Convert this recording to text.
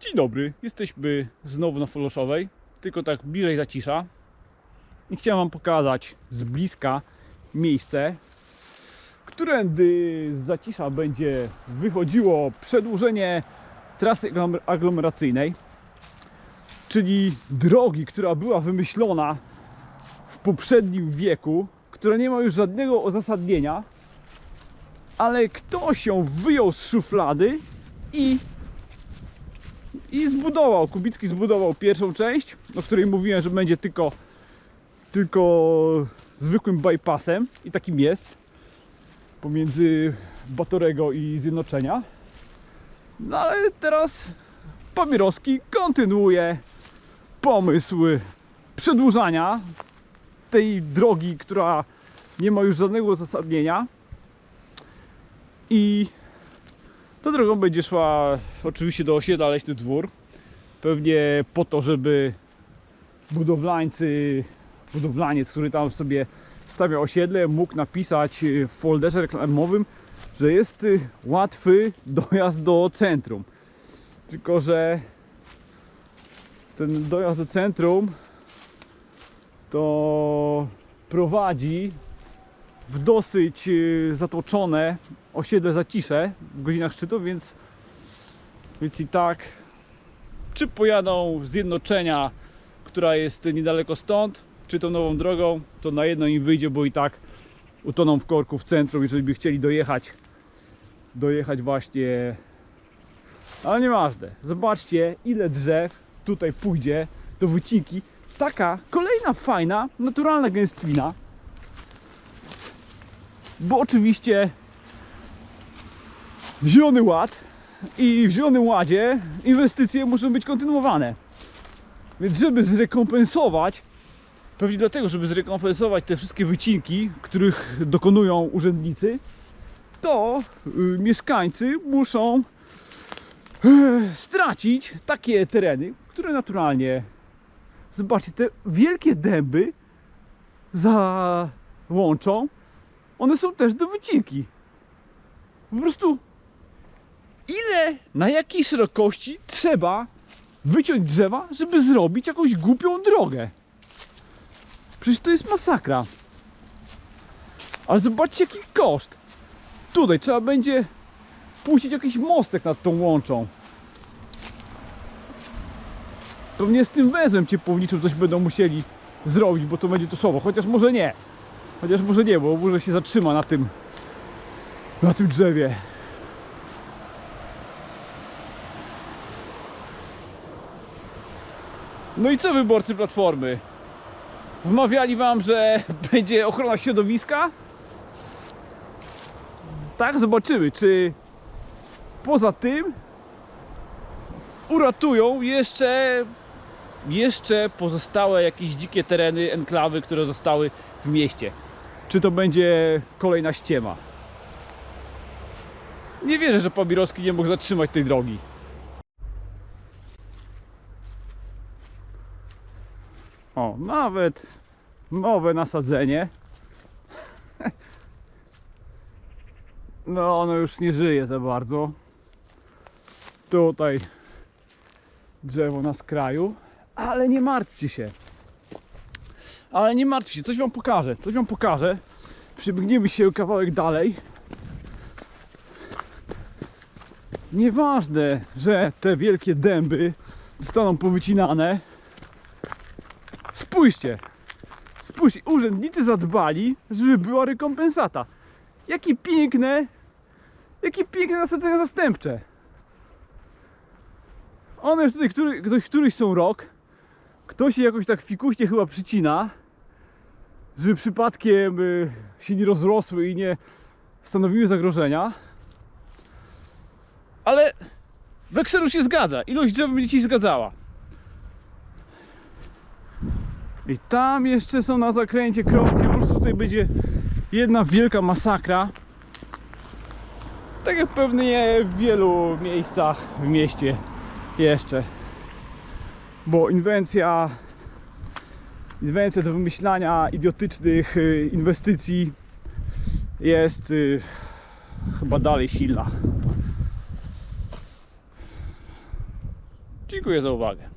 Dzień dobry, jesteśmy znowu na Foloszowej, tylko tak bliżej zacisza. I chciałem Wam pokazać z bliska miejsce, którędy z zacisza będzie wychodziło przedłużenie trasy aglomer- aglomeracyjnej, czyli drogi, która była wymyślona w poprzednim wieku, która nie ma już żadnego uzasadnienia, ale ktoś ją wyjął z szuflady i i zbudował, Kubicki zbudował pierwszą część, o której mówiłem, że będzie tylko tylko zwykłym bypassem i takim jest pomiędzy Batorego i Zjednoczenia. No ale teraz Pamierowski kontynuuje pomysł przedłużania tej drogi, która nie ma już żadnego uzasadnienia i tą drogą będzie szła oczywiście do osiedla Leśny Dwór. Pewnie po to, żeby budowlańcy, budowlaniec, który tam sobie stawia osiedle, mógł napisać w folderze reklamowym, że jest y, łatwy dojazd do centrum. Tylko, że ten dojazd do centrum to prowadzi w dosyć y, zatłoczone osiedle Zacisze w godzinach szczytu, więc, więc i tak czy pojadą z Zjednoczenia, która jest niedaleko stąd, czy tą nową drogą, to na jedno im wyjdzie, bo i tak utoną w korku w centrum, jeżeli by chcieli dojechać dojechać właśnie ale nieważne, zobaczcie ile drzew tutaj pójdzie do wycinki taka kolejna fajna, naturalna gęstwina bo oczywiście Zielony Ład i w Zielonym Ładzie inwestycje muszą być kontynuowane. Więc żeby zrekompensować, pewnie dlatego, żeby zrekompensować te wszystkie wycinki, których dokonują urzędnicy, to y, mieszkańcy muszą y, stracić takie tereny, które naturalnie, zobaczcie, te wielkie dęby załączą one są też do wycinki. Po prostu ile, na jakiej szerokości trzeba wyciąć drzewa, żeby zrobić jakąś głupią drogę. Przecież to jest masakra. Ale zobaczcie jaki koszt. Tutaj trzeba będzie puścić jakiś mostek nad tą łączą. Pewnie z tym węzłem ciepłowniczym coś będą musieli zrobić, bo to będzie tuszowo. Chociaż może nie. Chociaż może nie, bo może się zatrzyma na tym na tym drzewie. No i co wyborcy Platformy? Wmawiali wam, że będzie ochrona środowiska? Tak, zobaczymy, czy poza tym uratują jeszcze jeszcze pozostałe jakieś dzikie tereny, enklawy, które zostały w mieście. Czy to będzie kolejna ściema? Nie wierzę, że Pobirowski nie mógł zatrzymać tej drogi. O, nawet nowe nasadzenie. No, ono już nie żyje za bardzo. Tutaj drzewo na skraju, ale nie martwcie się. Ale nie martwcie się, coś wam pokażę, coś wam pokażę. Przybiegniemy się kawałek dalej. Nieważne, że te wielkie dęby zostaną powycinane. Spójrzcie, spójrzcie, urzędnicy zadbali, żeby była rekompensata. Jakie piękne, jakie piękne nasadzenia zastępcze. One już tutaj, który, ktoś, któryś są rok. Ktoś je jakoś tak fikuśnie chyba przycina, żeby przypadkiem y, się nie rozrosły i nie stanowiły zagrożenia. Ale wekselu się zgadza. Ilość drzew będzie ci zgadzała. I tam jeszcze są na zakręcie kropki. Po prostu tutaj będzie jedna wielka masakra. Tak jak pewnie w wielu miejscach w mieście jeszcze. Bo inwencja inwencja do wymyślania idiotycznych y, inwestycji jest y, chyba dalej silna. Dziękuję za uwagę.